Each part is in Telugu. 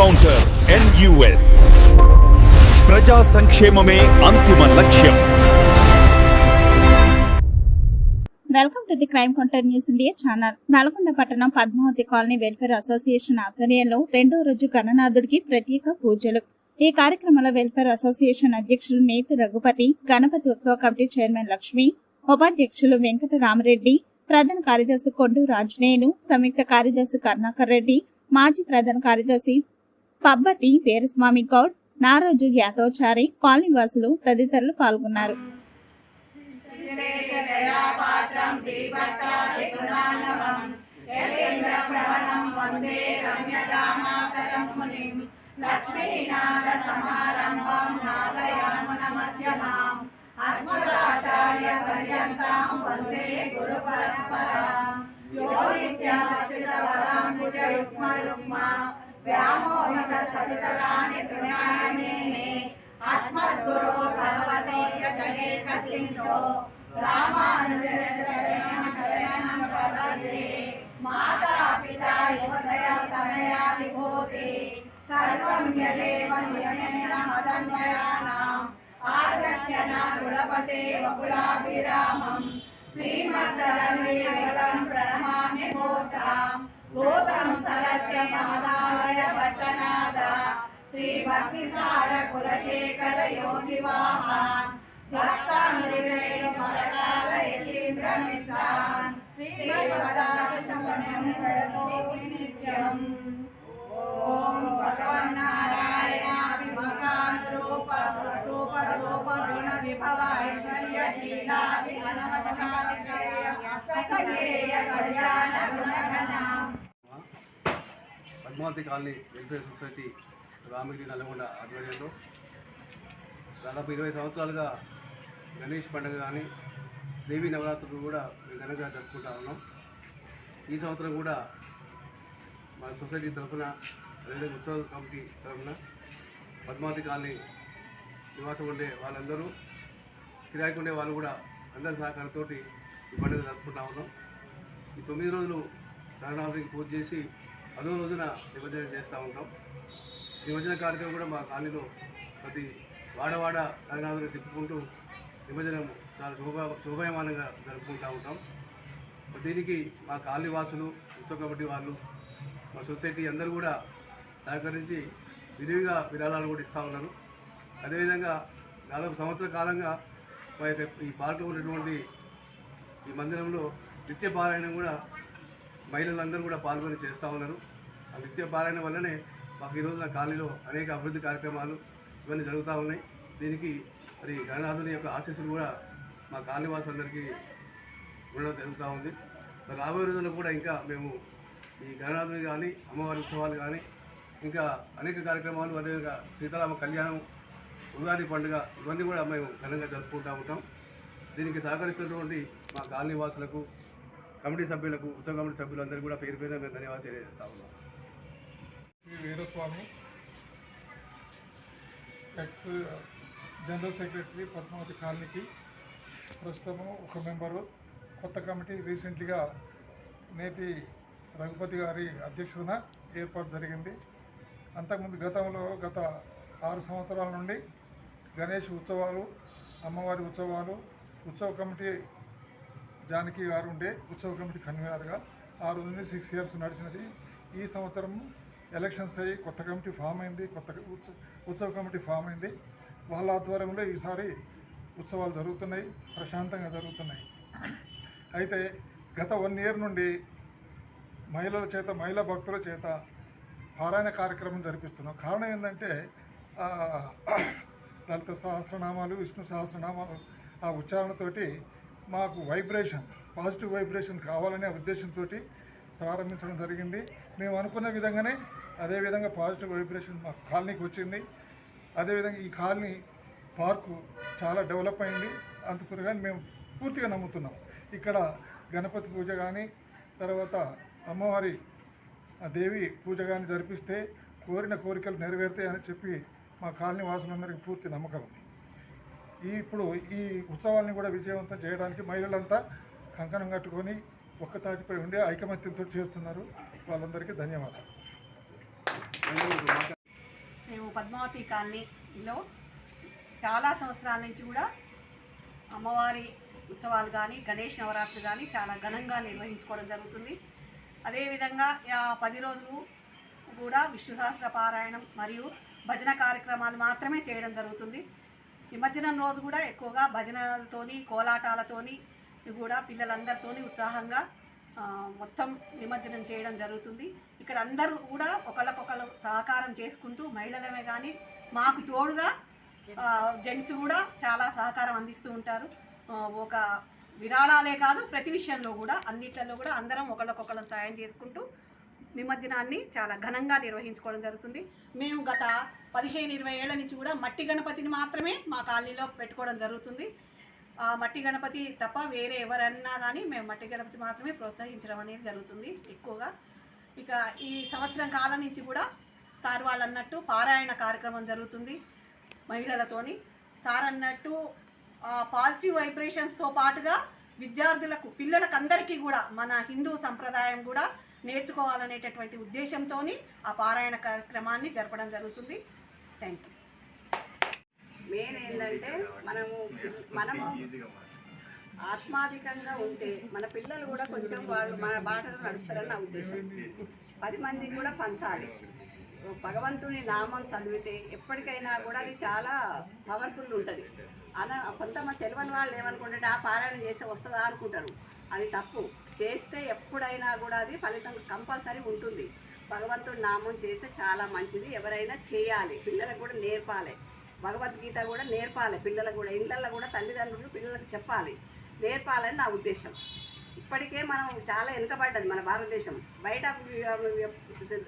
ఎన్కౌంటర్ ఎన్యుఎస్ ప్రజా సంక్షేమమే అంతిమ లక్ష్యం welcome to the crime counter news India channel Nalgonda పట్టణం పద్మావతి కాలనీ వెల్ఫేర్ అసోసియేషన్ ఆధ్వర్యంలో రెండో రోజు గణనాథుడికి ప్రత్యేక పూజలు. ఈ కార్యక్రమంలో వెల్ఫేర్ అసోసియేషన్ అధ్యక్షులు నేతి రఘుపతి గణపతి ఉత్సవ కమిటీ చైర్మన్ లక్ష్మి ఉపాధ్యక్షులు వెంకట రామరెడ్డి ప్రధాన కార్యదర్శి కొండు రాజనేను సంయుక్త కార్యదర్శి కరుణాకర్ రెడ్డి మాజీ ప్రధాన కార్యదర్శి పబ్బతి వీరస్వామి గౌడ్ నారోజు యాదవచారి కాలనీ వాసులు తదితరులు పాల్గొన్నారు. లక్ష్మీనాథ సమారంభం నాదయామున మధ్యమాం. అస్మదాచార్య పర్యంతం వందే గురు పరంపరాం. తృణాయమేనే అస్మద్గురో భగవతోస్య జయేక సింధో రామానుజస్య శరణం శరణం ప్రపద్యే మాతా పితా యువతయ సమయా విభూతి సర్వం యదేవ నియమేన మదన్వయానాం ఆగస్య నా కులపతే వకులాభిరామం. శ్రీమద్దరం శ్రీ భక్తి సార కులశేఖర యోగి వాహాన్ భక్తానురేణు పరకాల యతీంద్ర మిశ్రాన్ శ్రీ నిత్యం ఓం భగవన్నారాయణాభిమకానురూప స్వరూప రూప గుణ విభవ ఐశ్వర్య శీలాది అనవధకావిషయ సకలేయ కళ్యాణ గుణగణాం Padmavati colony welfare society Ramagiri Nalgonda ఆధ్వర్యంలో దాదాపు ఇరవై సంవత్సరాలుగా గణేష్ పండుగ కానీ దేవీ నవరాత్రులు కూడా మేము ఘనంగా జరుపుకుంటా ఉన్నాం. ఈ సంవత్సరం కూడా మా సొసైటీ తరఫున అదేవిధంగా ఉత్సవ కమిటీ తరఫున పద్మావతి కాలనీ నివాసం ఉండే వాళ్ళందరూ కిరాయికి ఉండే వాళ్ళు కూడా అందరి సహకారంతో ఈ పండుగ జరుపుకుంటా ఉన్నాం. ఈ తొమ్మిది రోజులు గణనాథునికి పూజ చేసి అదో రోజున నిమజ్జనం చేస్తూ ఉంటాం. నిమజ్జన కార్యక్రమం కూడా మా కాలనీలో ప్రతి వాడవాడ గణనాథుని తిప్పుకుంటూ నిమజ్జనం చాలా శుభ శుభయమానంగా జరుపుకుంటూ ఉంటాం. దీనికి మా కాలనీ వాసులు ఉత్సవ కమిటీ వాళ్ళు మా సొసైటీ అందరూ కూడా సహకరించి విరివిగా విరాళాలు కూడా ఇస్తూ ఉన్నారు. అదేవిధంగా దాదాపు సంవత్సర కాలంగా మా యొక్క ఈ పార్కులో ఉన్నటువంటి ఈ మందిరంలో నిత్య పారాయణం కూడా మహిళలందరూ కూడా పాల్గొని చేస్తూ ఉన్నారు. ఆ నిత్య పారాయణ వల్లనే మాకు ఈ రోజున కాలనీలో అనేక అభివృద్ధి కార్యక్రమాలు ఇవన్నీ జరుగుతూ ఉన్నాయి. దీనికి మరి గణనాథుని యొక్క ఆశీస్సులు కూడా మా కాలనీ వాసులందరికీ ఉండడం జరుగుతూ ఉంది. మరి రాబోయే రోజుల్లో కూడా ఇంకా మేము ఈ గణనాథుని కానీ అమ్మవారి ఉత్సవాలు కానీ ఇంకా అనేక కార్యక్రమాలు అదేవిధంగా సీతారామ కళ్యాణం ఉగాది పండుగ ఇవన్నీ కూడా మేము ఘనంగా జరుపుకుంటూ ఉంటాం. దీనికి సహకరిస్తున్నటువంటి మా కాలనీ వాసులకు కమిటీ సభ్యులకు ఉత్సవ కమిటీ సభ్యులందరికీ కూడా పేరు పేరు మేము ధన్యవాదాలు తెలియజేస్తా ఉన్నాం. Shri Veeraswamy ex general secretary Padmavathi కాలనీకి ప్రస్తుతము ఒక మెంబరు. కొత్త కమిటీ రీసెంట్లీగా నేతి రఘుపతి గారి అధ్యక్షతన ఏర్పాటు జరిగింది. అంతకుముందు గతంలో గత ఆరు సంవత్సరాల నుండి గణేష్ ఉత్సవాలు అమ్మవారి ఉత్సవాలు ఉత్సవ కమిటీ జానకి గారు ఉండే ఉత్సవ కమిటీ కన్వీనర్గా ఆ రోజు నుండి సిక్స్ ఇయర్స్ నడిచినది. ఈ సంవత్సరం ఎలక్షన్స్ అయ్యి కొత్త కమిటీ ఫామ్ అయింది కొత్త ఉత్సవ ఉత్సవ కమిటీ ఫామ్ అయింది. వాళ్ళ ఆధ్వర్యంలో ఈసారి ఉత్సవాలు జరుగుతున్నాయి ప్రశాంతంగా జరుగుతున్నాయి. అయితే గత వన్ ఇయర్ నుండి మహిళల చేత మహిళా భక్తుల చేత పారాయణ కార్యక్రమం జరిపిస్తున్నాం. కారణం ఏంటంటే లలిత సహస్రనామాలు విష్ణు సహస్రనామాలు ఆ ఉచ్చారణతోటి మాకు వైబ్రేషన్ పాజిటివ్ వైబ్రేషన్ కావాలనే ఉద్దేశంతో ప్రారంభించడం జరిగింది. మేము అనుకున్న విధంగానే అదేవిధంగా పాజిటివ్ వైబ్రేషన్ మా కాలనీకి వచ్చింది అదేవిధంగా ఈ కాలనీ పార్కు చాలా డెవలప్ అయింది. అందుకు కానీ మేము పూర్తిగా నమ్ముతున్నాం. ఇక్కడ గణపతి పూజ కానీ తర్వాత అమ్మవారి ఆ దేవి పూజ కానీ జరిపిస్తే కోరిన కోరికలు నెరవేరుతాయని చెప్పి మా కాలనీ వాసులందరికీ పూర్తి నమ్మకం ఉంది. ఈ ఇప్పుడు ఈ ఉత్సవాల్ని కూడా విజయవంతం చేయడానికి మహిళలంతా కంకణం కట్టుకొని ఒక్క తాటిపై ఉండి ఐకమత్యంతో చేస్తున్నారు. వాళ్ళందరికీ ధన్యవాదాలు. మేము పద్మావతి కాలనీలో చాలా సంవత్సరాల నుంచి కూడా అమ్మవారి ఉత్సవాలు కానీ గణేష్ నవరాత్రులు కానీ చాలా ఘనంగా నిర్వహించుకోవడం జరుగుతుంది. అదేవిధంగా ఆ పది రోజులు కూడా విష్ణు సహస్ర పారాయణం మరియు భజన కార్యక్రమాలు మాత్రమే చేయడం జరుగుతుంది. నిమజ్జనం రోజు కూడా ఎక్కువగా భజనలతోని కోలాటాలతోని కూడా పిల్లలందరితోని ఉత్సాహంగా మొత్తం నిమజ్జనం చేయడం జరుగుతుంది. ఇక్కడ అందరూ కూడా ఒకళ్ళకొకళ్ళు సహకారం చేసుకుంటూ మహిళలమే కానీ మాకు తోడుగా జెంట్స్ కూడా చాలా సహకారం అందిస్తూ ఉంటారు. ఒక విరాళాలే కాదు ప్రతి విషయంలో కూడా అన్నిట్లలో కూడా అందరం ఒకళ్ళకొకళ్ళం సాయం చేసుకుంటూ నిమజ్జనాన్ని చాలా ఘనంగా నిర్వహించుకోవడం జరుగుతుంది. మేము గత పదిహేను ఇరవై ఏళ్ళ నుంచి కూడా మట్టి గణపతిని మాత్రమే మా కాలనీలో పెట్టుకోవడం జరుగుతుంది. ఆ మట్టి గణపతి తప్ప వేరే ఎవరన్నా కానీ మేము మట్టి గణపతి మాత్రమే ప్రోత్సహించడం అనేది జరుగుతుంది ఎక్కువగా. ఇక ఈ సంవత్సరం కాలం నుంచి కూడా సార్ వాళ్ళు అన్నట్టు పారాయణ కార్యక్రమం జరుగుతుంది మహిళలతోని. సార్ అన్నట్టు పాజిటివ్ వైబ్రేషన్స్తో పాటుగా విద్యార్థులకు పిల్లలకు అందరికీ కూడా మన హిందూ సంప్రదాయం కూడా నేర్చుకోవాలనేటటువంటి ఉద్దేశంతో ఆ పారాయణ కార్యక్రమాన్ని జరపడం జరుగుతుంది. థ్యాంక్ యూ మెయిన్ ఏంటంటే మనము మనము ఆత్మాధికంగా ఉంటే మన పిల్లలు కూడా కొంచెం వాళ్ళు మన బాటలు నడుస్తారని నా ఉద్దేశం. పది మందికి కూడా పంచాలి. భగవంతుని నామం చదివితే ఎప్పటికైనా కూడా అది చాలా పవర్ఫుల్ ఉంటుంది. అన కొంతమంది తెలియని వాళ్ళు ఏమనుకుంటే ఆ పారాయణ చేస్తే వస్తుందా అనుకుంటారు. అది తప్పు. చేస్తే ఎప్పుడైనా కూడా అది ఫలితం కంపల్సరీ ఉంటుంది. భగవంతుడి నామం చేస్తే చాలా మంచిది. ఎవరైనా చేయాలి. పిల్లలకు కూడా నేర్పాలి. భగవద్గీత కూడా నేర్పాలి. పిల్లలకు కూడా ఇళ్ళల్లో కూడా తల్లిదండ్రులు పిల్లలకు చెప్పాలి. నేర్పాలని నా ఉద్దేశం. ఇప్పటికే మనం చాలా వెనుకబడ్డది మన భారతదేశం. బయట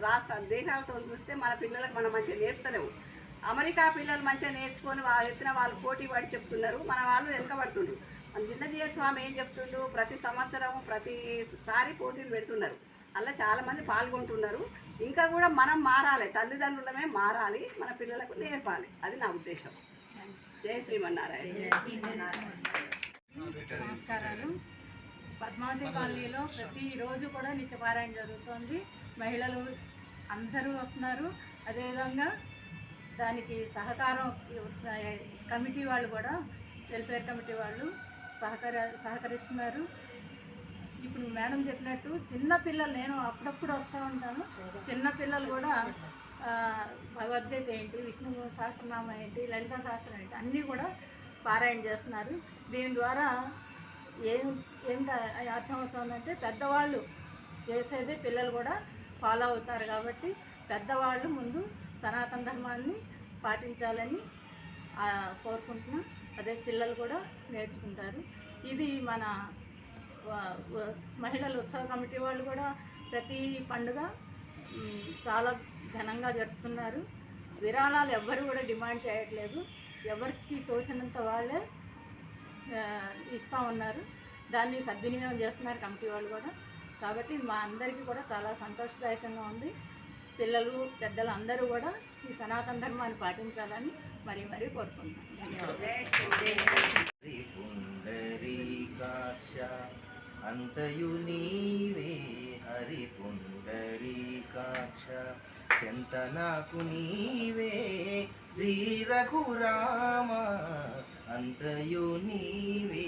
రాష్ట్ర దేశాలతో చూస్తే మన పిల్లలకు మనం మంచిగా నేర్పుతలేము అమెరికా పిల్లలు మంచిగా నేర్చుకొని వాళ్ళ ఎత్తున వాళ్ళు పోటీ పడి చెప్తున్నారు. మన వాళ్ళు వెనుకబడుతుండ్రు. మన జిన్నజీయ స్వామి ఏం చెప్తుండ్రు ప్రతి సంవత్సరం ప్రతిసారి పోటీలు పెడుతున్నారు. అలా చాలామంది పాల్గొంటున్నారు. ఇంకా కూడా మనం మారాలి తల్లిదండ్రులమే మారాలి మన పిల్లలకు నేర్పాలి. అది నా ఉద్దేశం. జయ శ్రీమన్నారాయణ. నమస్కారాలు. పద్మావతి కాలనీలో ప్రతిరోజు కూడా నిత్యపారాయణ జరుగుతుంది. మహిళలు అందరూ వస్తున్నారు. అదేవిధంగా దానికి సహకారం కమిటీ వాళ్ళు కూడా వెల్ఫేర్ కమిటీ వాళ్ళు సహకర సహకరిస్తున్నారు. ఇప్పుడు మేడం చెప్పినట్టు చిన్న పిల్లలు నేను అప్పుడప్పుడు వస్తూ ఉంటాను. చిన్న పిల్లలు కూడా భగవద్గీత ఏంటి విష్ణు సహస్రనామ ఏంటి లలిత సహస్రం ఏంటి అన్నీ కూడా పారాయణ చేస్తున్నారు. దీని ద్వారా ఏం ఏంటి అర్థమవుతుందంటే పెద్దవాళ్ళు చేసేది పిల్లలు కూడా ఫాలో అవుతారు కాబట్టి పెద్దవాళ్ళు ముందు సనాతన ధర్మాన్ని పాటించాలని కోరుకుంటున్నాం. అదే పిల్లలు కూడా నేర్చుకుంటారు. ఇది మన మహిళల ఉత్సవ కమిటీ వాళ్ళు కూడా ప్రతి పండుగ చాలా ఘనంగా జరుపుతున్నారు. విరాళాలు ఎవ్వరు కూడా డిమాండ్ చేయట్లేదు. ఎవరికి తోచినంత వాళ్ళే ఇస్తూ ఉన్నారు. దాన్ని సద్వినియోగం చేస్తున్నారు కమిటీ వాళ్ళు కూడా. కాబట్టి మా అందరికీ కూడా చాలా సంతోషదాయకంగా ఉంది. పిల్లలు పెద్దలు అందరూ కూడా ఈ సనాతన ధర్మాన్ని పాటించాలని మరీ మరీ కోరుకుంటున్నాను ధన్యవాదాలు. అంతయు నీవే హరి పుండరీకాక్ష చింతనాకు నీవే శ్రీ రఘురామ అంతయు నీవే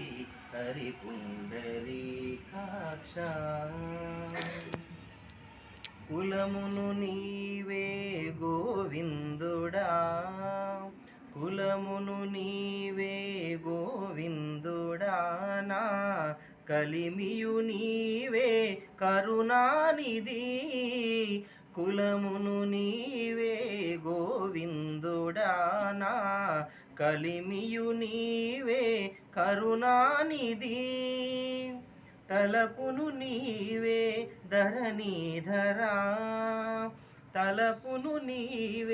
హరి పుండరీకాక్ష కులమును నీవే గోవిందుడా. కులమును నీవే గోవిందుడా నా. కలిమియు నీవే కరుణానిధి. కులమును నీవే గోవిందుడానా. కలిమియు నీవే కరుణానిధి. తలపును నీవే ధరణీధరా. తలపును నీవే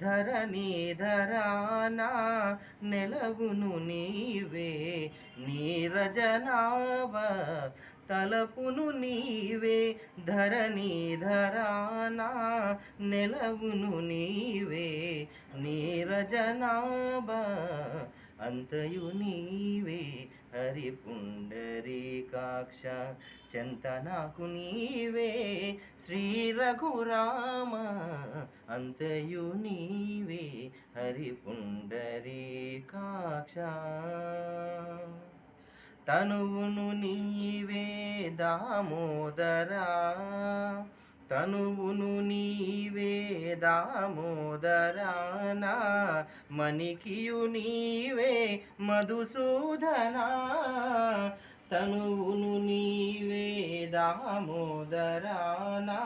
ధరణీధరానా నెలవును నీవే నీరజనావ తలపును నీవే ధరణీధరానా నెలవును నీవే నీరజనాభ అంతయు నీవే. హరి పుండరీకాక్ష చెంతనాకు నీవే శ్రీ రఘురామ అంతయు నీవే హరి పుండరీకాక్ష తనువును నీవే దామోదరా తనువును నీవే దామోదరానా మణికియు నీవే మధుసూదనా. తనువును నీవే దామోదరానా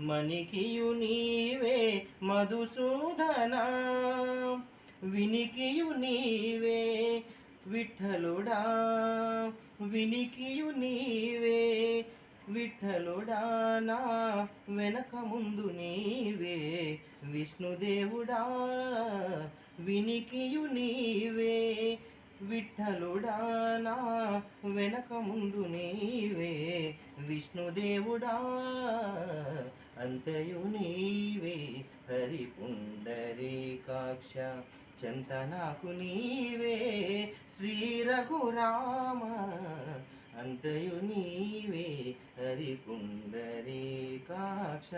మణికియు నీవే మధుసూదనా. వినికియు నీవే విఠలుడా వినికియు నీవే విఠలుడానా వెనక ముందు నీవే విష్ణుదేవుడా వినికియు నీవే. విఠలుడానా వెనక ముందు నీవే విష్ణుదేవుడా అంతయు నీవే. హరి పుండరీకాక్ష చెంత నాకు నీవే. శ్రీ రఘురామ అంతయు నీవే హరి పుండరీకాక్ష